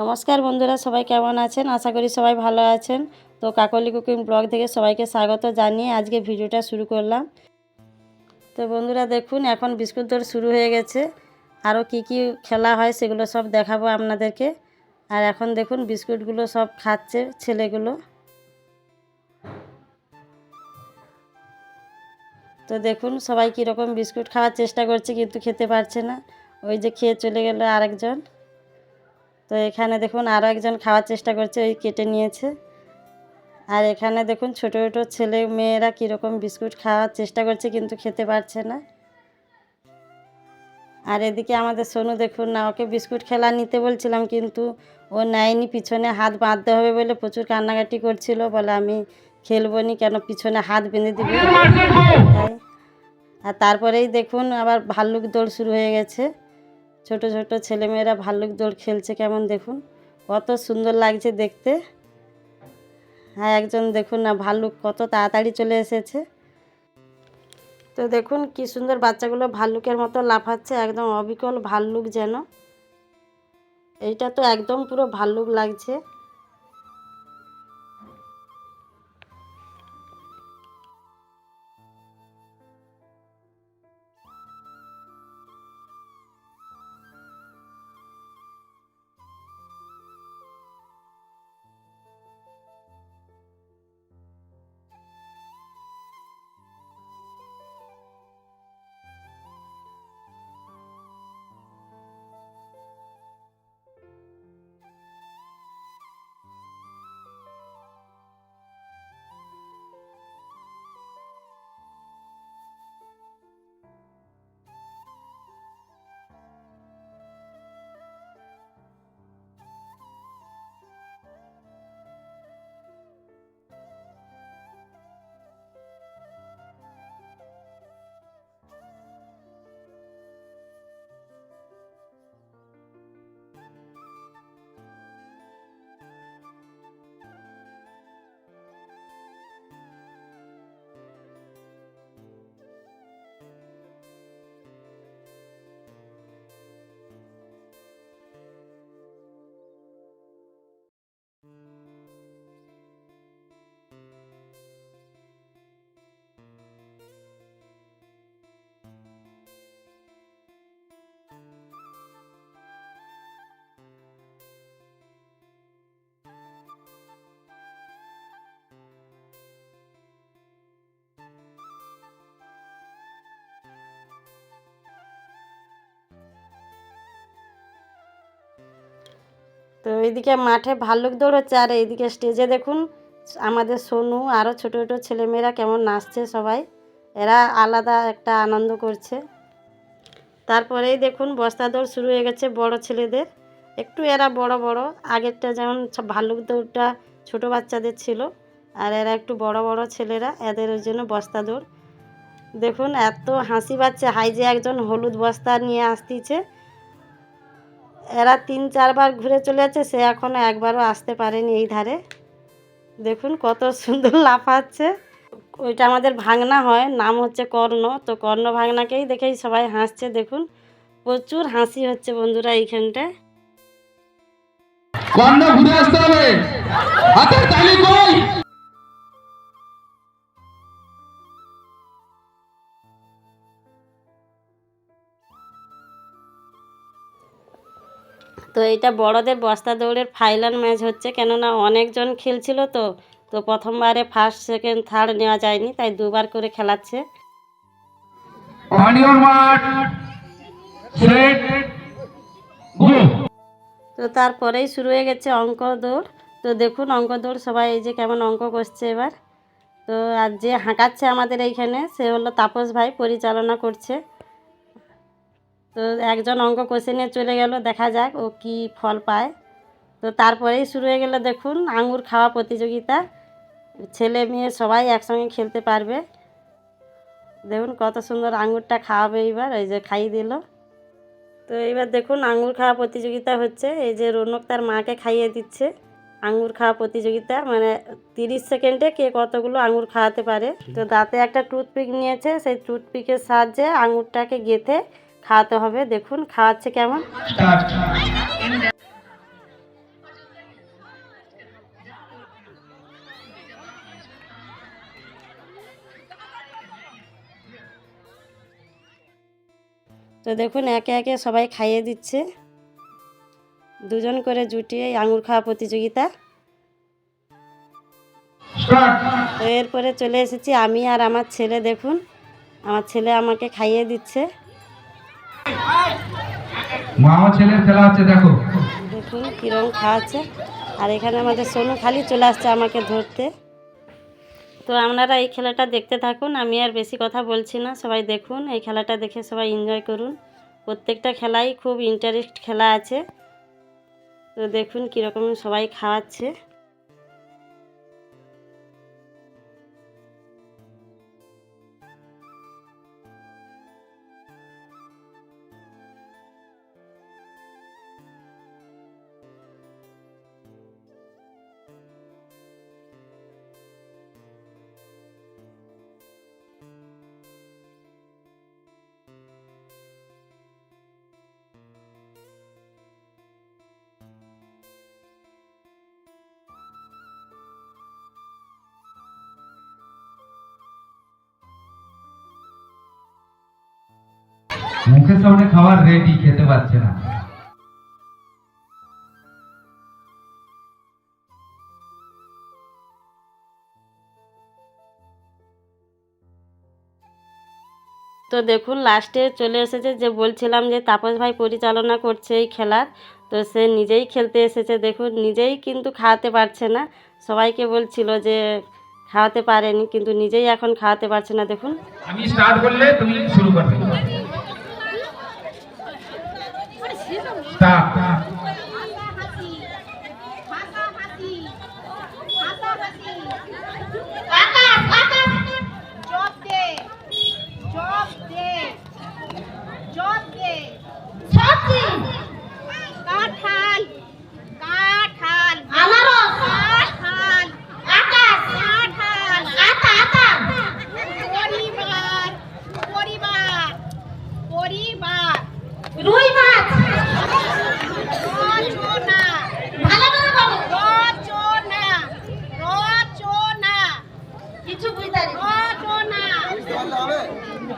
নমস্কার বন্ধুরা, সবাই কেমন আছেন? আশা করি সবাই ভালো আছেন। তো কাকলি কুকিং ব্লগ থেকে সবাইকে স্বাগত জানিয়ে আজকে ভিডিওটা শুরু করলাম। তো বন্ধুরা, দেখুন, এখন বিস্কুট দৌড় শুরু হয়ে গেছে। আরও কি কি খেলা হয় সেগুলো সব দেখাবো আপনাদেরকে। আর এখন দেখুন, বিস্কুটগুলো সব খাচ্ছে ছেলেগুলো। তো দেখুন, সবাই কীরকম বিস্কুট খাওয়ার চেষ্টা করছে, কিন্তু খেতে পারছে না। ওই যে খেয়ে চলে গেল আরেকজন। তো এখানে দেখুন আরও একজন খাওয়ার চেষ্টা করছে ওই কেটে নিয়েছে। আর এখানে দেখুন ছোটো ছোটো ছেলে মেয়েরা কীরকম বিস্কুট খাওয়ার চেষ্টা করছে কিন্তু খেতে পারছে না। আর এদিকে আমাদের সোনু দেখুন না ওকে বিস্কুট খেলা নিতে বলছিলাম কিন্তু ও নেয়নি পিছনে হাত বাঁধতে হবে বলে প্রচুর কান্নাকাটি করছিল বলে আমি খেলব নি কেন পিছনে হাত বেঁধে দিবি। আর তারপরেই দেখুন আবার ভাল্লুক দৌড় শুরু হয়ে গেছে। ছোট ছোট ছেলেমেয়েরা ভাল্লুক দৌড় খেলছে কেমন দেখুন? কত সুন্দর লাগছে দেখতে। হ্যাঁ একজন দেখুন না, ভাল্লুক কত তাড়াতাড়ি চলে এসেছে। তো দেখুন কি সুন্দর বাচ্চাগুলো ভাল্লুকের মতো লাফাচ্ছে, একদম অবিকল ভাল্লুক যেন। এইটা তো একদম পুরো ভাল্লুক লাগছে। তো এইদিকে মাঠে ভাল্লুক দৌড়চ্ছে আর এইদিকে স্টেজে দেখুন আমাদের সোনু আরও ছোটো ছোটো ছেলেমেয়েরা কেমন নাচছে সবাই। এরা আলাদা একটা আনন্দ করছে। তারপরেই দেখুন বস্তা দৌড় শুরু হয়ে গেছে বড় ছেলেদের। একটু এরা বড় বড়, আগেরটা যেমন ভাল্লুক দৌড়টা ছোটো বাচ্চাদের ছিল, আর এরা একটু বড় বড় ছেলেরা, এদের ওই জন্য বস্তা দৌড়। দেখুন এত হাসি পাচ্ছে, হাই যে একজন হলুদ বস্তা নিয়ে আসতিছে। এরা তিন চারবার ঘুরে চলে যাচ্ছে, সে এখনও একবারও আসতে পারেনি এই ধারে। দেখুন কত সুন্দর লাফাচ্ছে। ওইটা আমাদের ভাঙনা হয়, নাম হচ্ছে কর্ণ। তো কর্ণ ভাঙনাকেই দেখেই সবাই হাসছে, দেখুন। প্রচুর হাসি হচ্ছে বন্ধুরা এইখানটায়। কর্ণ, ঘুরে আসতে হবে। তো এটা বড়দের বস্তা দৌড়ের ফাইনাল ম্যাচ হচ্ছে। কেননা অনেকজন খেলছিল তো তো প্রথমবারে ফার্স্ট সেকেন্ড থার্ড নেওয়া যায়নি তাই দুবার করে খেলাচ্ছে। তো তারপরেই শুরু হয়ে গেছে অঙ্ক দৌড়। তো দেখুন অঙ্ক দৌড় সবাই এই যে কেমন অঙ্ক করছে এবার। তো আর যে হাঁকাচ্ছে আমাদের এইখানে সে হলো তাপস ভাই পরিচালনা করছে। তো একজন অঙ্ক কোশ্চেনে চলে গেল, দেখা যাক ও কি ফল পায়। তো তারপরেই শুরু হয়ে গেল, দেখুন, আঙুর খাওয়া প্রতিযোগিতা। ছেলে মেয়ে সবাই একসঙ্গে খেলতে পারবে। দেখুন, কত সুন্দর আঙুরটা খাওয়াবে এইবার, এই যে খাইয়ে দিল। তো এইবার দেখুন, আঙুর খাওয়া প্রতিযোগিতা হচ্ছে। এই যে রৌনক তার মাকে খাইয়ে দিচ্ছে আঙুর খাওয়া প্রতিযোগিতা। মানে তিরিশ সেকেন্ডে কে কতগুলো আঙুর খাওয়াতে পারে। তো দাঁতে একটা টুথপিক নিয়েছে, সেই টুথপিকের সাহায্যে আঙুরটাকে গেঁথে খাওয়াতে হবে, দেখুন খাওয়াচ্ছে কেমন। তো দেখুন, একে একে সবাই খাইয়ে দিচ্ছে। দুজন করে জুটিয়ে আঙুর খাওয়া প্রতিযোগিতা। তো এরপরে চলে এসেছি আমি আর আমার ছেলে, দেখুন, আমার ছেলে আমাকে খাইয়ে দিচ্ছে। মা ছেলের খেলা হচ্ছে, দেখো। দেখুন কীরকম খাওয়াচ্ছে। আর এখানে আমাদের সোনু খালি চলে আসছে আমাকে ধরতে। তো আপনারা এই খেলাটা দেখতে থাকুন, আমি আর বেশি কথা বলছি না, সবাই দেখুন, এই খেলাটা দেখে সবাই এনজয় করুন। প্রত্যেকটা খেলাই খুব ইন্টারেস্ট খেলা আছে। তো দেখুন কীরকম সবাই খাওয়াচ্ছে। মুখের সামনে খাবার রেডি খেতে পারছে না। তো দেখুন লাস্টে চলে এসেছে যে বলছিলাম যে তাপস ভাই পরিচালনা করছে এই খেলার। তো সে নিজেই খেলতে এসেছে দেখুন নিজেই কিন্তু খাওয়াতে পারছে না। সবাইকে বলছিল যে খাওয়াতে পারেনি কিন্তু নিজেই এখন খাওয়াতে পারছে না দেখুন। আমি স্টার্ট করলে তুমি শুরু করবে। স্টার্ট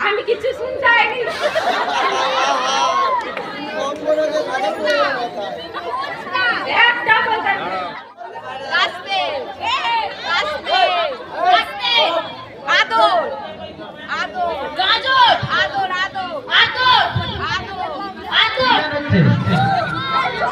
আমি কিছু শুনতে হয়নি একটা বলতে কাস্তে কাস্তে কাস্তে আদর। আদর গাজর আদর আদর আদর আদর আদর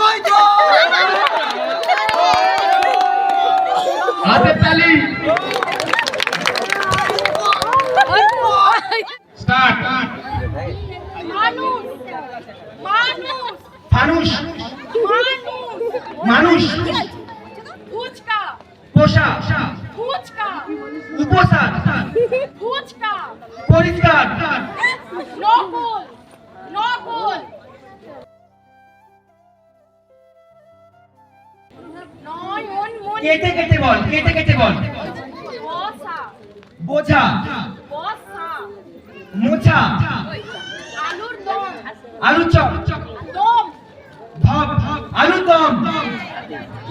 হাতের দম। আলু চপ। দম। ভাব আলু দম।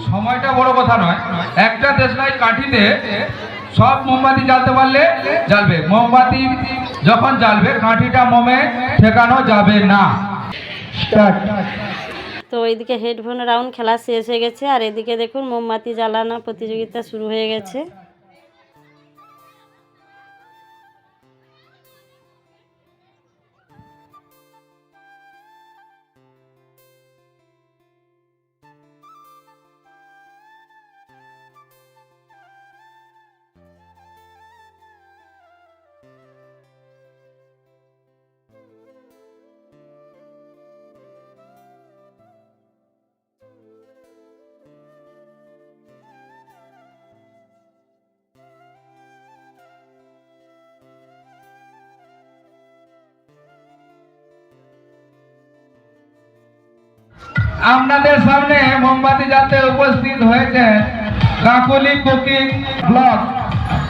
সময়টা বড় কথা নয়। একটা দেশলাই কাঠিতে সব মোমবাতি জ্বালতে পারলে জ্বালবে। মোমবাতি যখন জ্বালবে কাঠিটা মোমে ঠেকানো যাবে না। স্টার্ট। তো ওইদিকে হেডফোন রাউন্ড খেলা শেষ হয়ে গেছে। আর এদিকে দেখুন মোমবাতি জ্বালানো প্রতিযোগিতা শুরু হয়ে গেছে। আপনাদের সামনে মোমবাতি জ্বালতে উপস্থিত হয়েছে Kakuli cooking blog.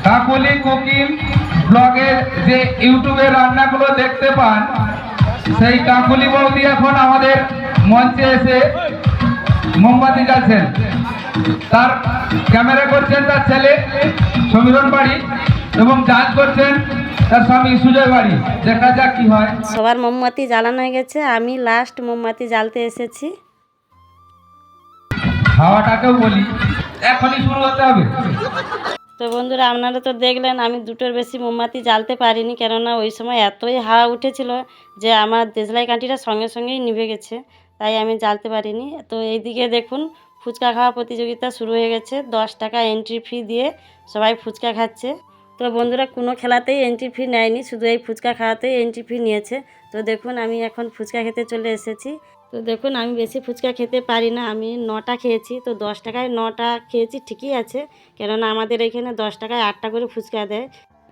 Kakuli cooking ব্লগের যে ইউটিউবে রান্নাগুলো দেখতে পান, সেই কাকুলি বৌদি এখন আমাদের মঞ্চে এসে মোমবাতি জ্বালছেন। তার ক্যামেরা করছেন তার ছেলে সমীরণ বাড়ি এবং জাজ করছেন তার স্বামী সুজয় বাড়ি। দেখা যাক কি হয়। সবার মোমবাতি জ্বালানো হয়ে গেছে। আমি লাস্ট মোমবাতি জ্বালতে এসেছি। হাওয়াটাকেও বলি, এখনই শুরু হতে হবে। তো বন্ধুরা, আপনারা তো দেখলেন, আমি দুটোর বেশি মোমবাতি জ্বালতে পারিনি, কেননা ওই সময় এতই হাওয়া উঠেছিল যে আমার দেশলাই কাঠিটা সঙ্গে সঙ্গেই নিভে গেছে, তাই আমি জ্বালতে পারিনি। তো এইদিকে দেখুন, ফুচকা খাওয়া প্রতিযোগিতা শুরু হয়ে গেছে, দশ টাকা এন্ট্রি ফি দিয়ে সবাই ফুচকা খাচ্ছে। তো বন্ধুরা, কোনো খেলাতেই এন্ট্রি ফি নেয়নি, শুধু এই ফুচকা খাওয়াতেই এন্ট্রি ফি নিয়েছে। তো দেখুন, আমি এখন ফুচকা খেতে চলে এসেছি। তো দেখুন, আমি বেশি ফুচকা খেতে পারি না। আমি নটা খেয়েছি, তো দশ টাকায় নটা খেয়েছি, ঠিকই আছে। কেননা আমাদের এখানে দশ টাকায় আটটা করে ফুচকা দেয়।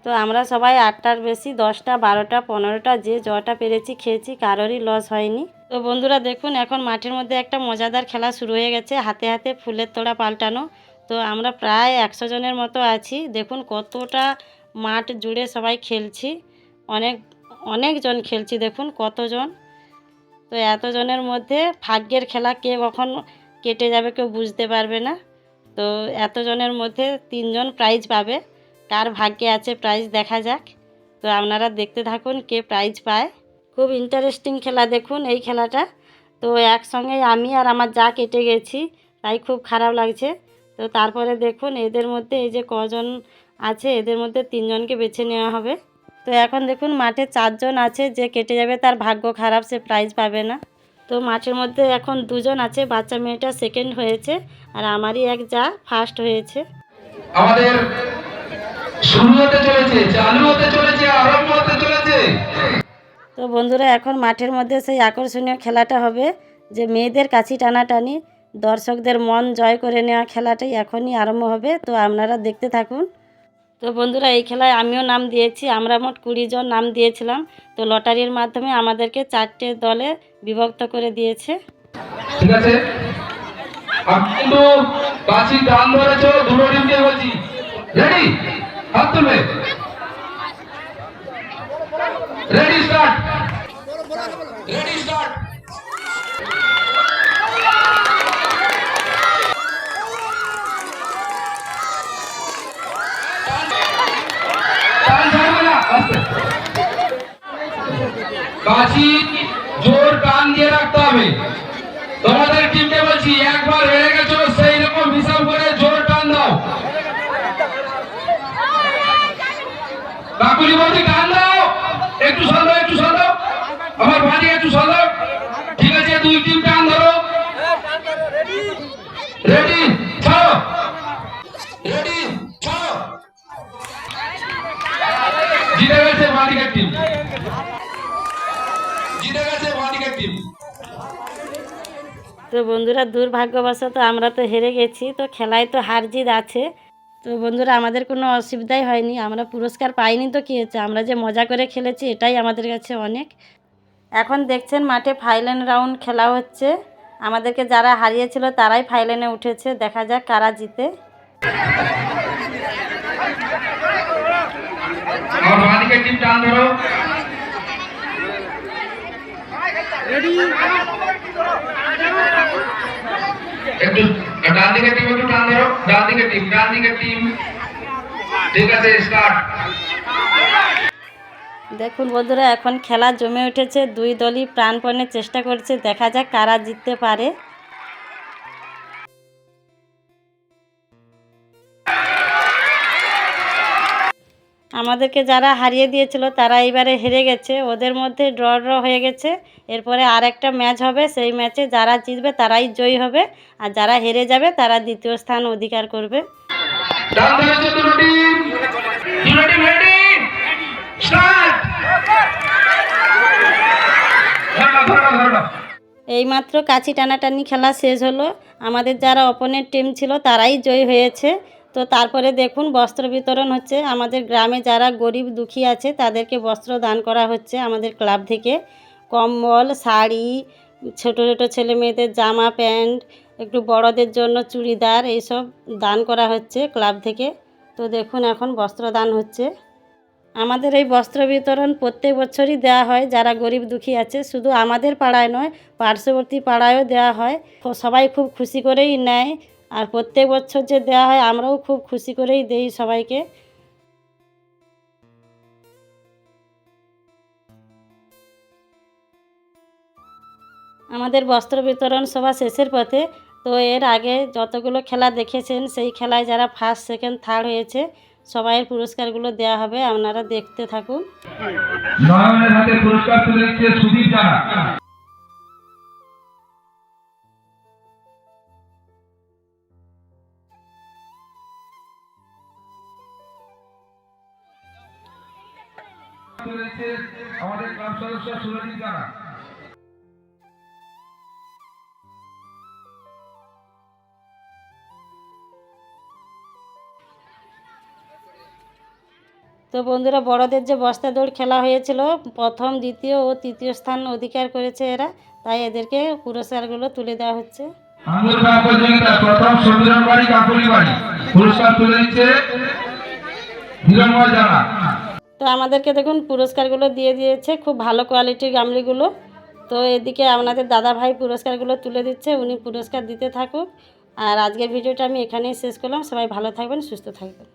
তো আমরা সবাই আটটার বেশি, দশটা, বারোটা, পনেরোটা, যে জটা পেরেছি খেয়েছি, কারোরই লস হয়নি। তো বন্ধুরা, দেখুন, এখন মাঠের মধ্যে একটা মজাদার খেলা শুরু হয়ে গেছে, হাতে হাতে ফুলের তোড়া পাল্টানো। তো আমরা প্রায় একশো জনের মতো আছি। দেখুন, কতটা মাঠ জুড়ে সবাই খেলছি। অনেক, অনেকজন খেলছি, দেখুন, কতজন। তো এতজনের মধ্যে ভাগ্যের খেলা কে কখন কেটে যাবে কেউ বুঝতে পারবে না। তো এতজনের মধ্যে তিনজন প্রাইজ পাবে। কার ভাগ্যে আছে প্রাইজ দেখা যাক। তো আপনারা দেখতে থাকুন কে প্রাইজ পায়। খুব ইন্টারেস্টিং খেলা দেখুন এই খেলাটা। তো একসঙ্গে আমি আর আমার যা কেটে গেছি তাই খুব খারাপ লাগছে। তো তারপরে দেখুন এদের মধ্যে এই যে কজন আছে এদের মধ্যে তিনজনকে বেছে নেওয়া হবে। তো এখন দেখুন মাঠে চারজন আছে যে কেটে যাবে তার ভাগ্য খারাপ সে প্রাইজ পাবে না। তো মাঠের মধ্যে এখন দুজন আছে বাচ্চা মেয়েটা সেকেন্ড হয়েছে আর আমারই এক যা ফার্স্ট হয়েছে। আমাদের শুরু হতে চলেছে চালু হতে চলেছে আরম্ভ হতে চলেছে। তো বন্ধুরা এখন মাঠের মধ্যে সেই আকর্ষণীয় খেলাটা হবে যে মেয়েদের কাছি টানাটানি দর্শকদের মন জয় করে নেওয়া খেলাটাই এখনই আরম্ভ হবে। তো আপনারা দেখতে থাকুন। তো বন্ধুরা, এই খেলায় আমিও নাম দিয়েছি, আমরা মোট কুড়ি জন নাম দিয়েছিলাম। তো লটারির মাধ্যমে আমাদেরকে চারটে দলে বিভক্ত করে দিয়েছে। ঠিক আছে টান ছাড়বে না আস্তে কাছি জোর টান দিয়ে রাখতে হবে। তোমাদের টিমকে বলছি, একবার হেরে গেছো সেই রকম হিসাব করে জোর টান দাও। কাকুলি বলছি, টান দাও একটু সরো একটু সরো আমার বাড়ি একটু সরো ঠিক আছে দুই টিম টান ধরো রেডি ছাড়ো রেডি ছাড়ো জিতে গেছে বাড়িকার টিম জিতে গেছে বাড়িকার টিম তো বন্ধুরা, দুর্ভাগ্যবশত আমরা তো হেরে গেছি, তো খেলায় তো হার জিত আছে। তো বন্ধুরা, আমাদের কোনো অসুবিধাই হয়নি, আমরা পুরস্কার পাইনি তো কী হয়েছে আমরা যে মজা করে খেলেছি, এটাই আমাদের কাছে অনেক। এখন দেখছেন মাঠে ফাইনাল রাউন্ড খেলা হচ্ছে। আমাদেরকে যারা হারিয়েছিল, তারাই ফাইনালে উঠেছে। দেখা যাক কারা জিতে। আমার বাঁদিকে টিম টান ধরো। ডান দিকে টিম একটু টান ধরো, ডান দিকে টিম ডান দিকে টিম ঠিক আছে স্টার্ট দেখুন বন্ধুরা, এখন খেলা জমে উঠেছে। দুই দলই প্রাণপণে চেষ্টা করছে। দেখা যাক কারা জিততে পারে। আমাদেরকে যারা হারিয়ে দিয়েছিল, তারা এবারে হেরে গেছে। ওদের মধ্যে ড্র ড্র হয়ে গেছে। এরপরে আর একটা ম্যাচ হবে। সেই ম্যাচে যারা জিতবে, তারাই জয়ী হবে। আর যারা হেরে যাবে, তারা দ্বিতীয় স্থান অধিকার করবে। এইমাত্র কাছি টানাটানি খেলা শেষ হলো। আমাদের যারা অপোনেন্ট টিম ছিল, তারাই জয়ী হয়েছে। তো তারপরে দেখুন বস্ত্র বিতরণ হচ্ছে। আমাদের গ্রামে যারা গরিব দুঃখী আছে, তাদেরকে বস্ত্র দান করা হচ্ছে আমাদের ক্লাব থেকে। কম্বল, শাড়ি, ছোটো ছোটো ছেলে মেয়েদের জামা, প্যান্ট, একটু বড়দের জন্য চুড়িদার, এইসব দান করা হচ্ছে ক্লাব থেকে। তো দেখুন এখন বস্ত্র দান হচ্ছে। আমাদের এই বস্ত্র বিতরণ প্রত্যেক বছরই দেওয়া হয়। যারা গরিব দুঃখী আছে, শুধু আমাদের পাড়ায় নয়, পার্শ্ববর্তী পাড়ায়ও দেওয়া হয়। সবাই খুব খুশি করেই নেয়। আর প্রত্যেক বছর যে দেওয়া হয়, আমরাও খুব খুশি করেই দেই সবাইকে। আমাদের বস্ত্র বিতরণ সভা শেষের পথে, তো এর আগে যতগুলো খেলা দেখেছেন, সেই খেলায় যারা ফার্স্ট সেকেন্ড থার্ড হয়েছে, সবাইয়ের পুরস্কারগুলো দেওয়া হবে, আপনারা দেখতে থাকুন। তো বন্ধুরা বড়দের যে বস্তা দৌড় খেলা হয়েছিল প্রথম দ্বিতীয় ও তৃতীয় স্থান অধিকার করেছে এরা তাই এদেরকে পুরস্কারগুলো তুলে দেওয়া হচ্ছে। প্রথম বাড়ি। পুরস্কার তুলে দিচ্ছে জানা। তো আমাদেরকে দেখুন, পুরস্কারগুলো দিয়ে দিয়েছে, খুব ভালো কোয়ালিটির গামলিগুলো। তো এদিকে আপনাদের দাদা ভাই পুরস্কারগুলো তুলে দিচ্ছে, উনি পুরস্কার দিতে থাকুক। আর আজকের ভিডিওটা আমি এখানেই শেষ করলাম, সবাই ভালো থাকবেন, সুস্থ থাকবেন।